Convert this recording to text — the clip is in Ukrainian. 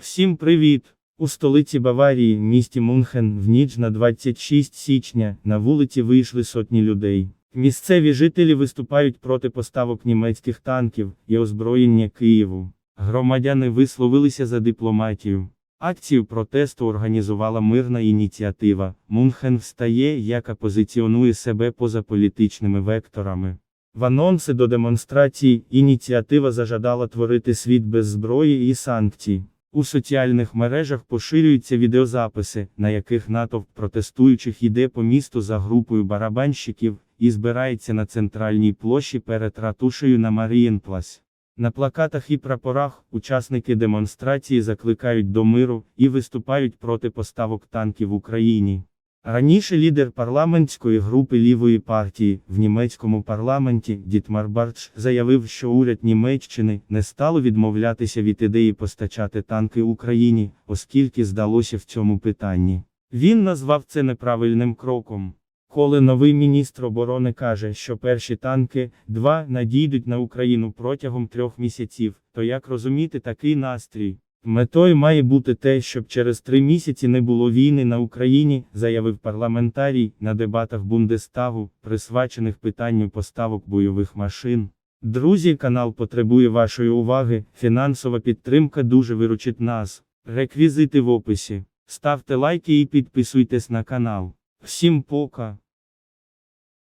Всім привіт! У столиці Баварії, місті Мюнхен, в ніч на 26 січня, на вулиці вийшли сотні людей. Місцеві жителі виступають проти поставок німецьких танків і озброєння Києву. Громадяни висловилися за дипломатію. Акцію протесту організувала мирна ініціатива. Мюнхен встає, яка позиціонує себе поза політичними векторами. В анонси до демонстрацій ініціатива зажадала творити світ без зброї і санкцій. У соціальних мережах поширюються відеозаписи, на яких натовп протестуючих йде по місту за групою барабанщиків і збирається на центральній площі перед ратушею на Марієнплас. На плакатах і прапорах учасники демонстрації закликають до миру і виступають проти поставок танків в Україні. Раніше лідер парламентської групи лівої партії в німецькому парламенті Дітмар Барч заявив, що уряд Німеччини не стало відмовлятися від ідеї постачати танки Україні, оскільки здалося в цьому питанні. Він назвав це неправильним кроком. Коли новий міністр оборони каже, що перші танки, два, надійдуть на Україну протягом трьох місяців, то як розуміти такий настрій? Метою має бути те, щоб через три місяці не було війни на Україні, заявив парламентарій на дебатах Бундестагу, присвячених питанню поставок бойових машин. Друзі, канал потребує вашої уваги, фінансова підтримка дуже виручить нас. Реквізити в описі. Ставте лайки і підписуйтесь на канал. Всім пока!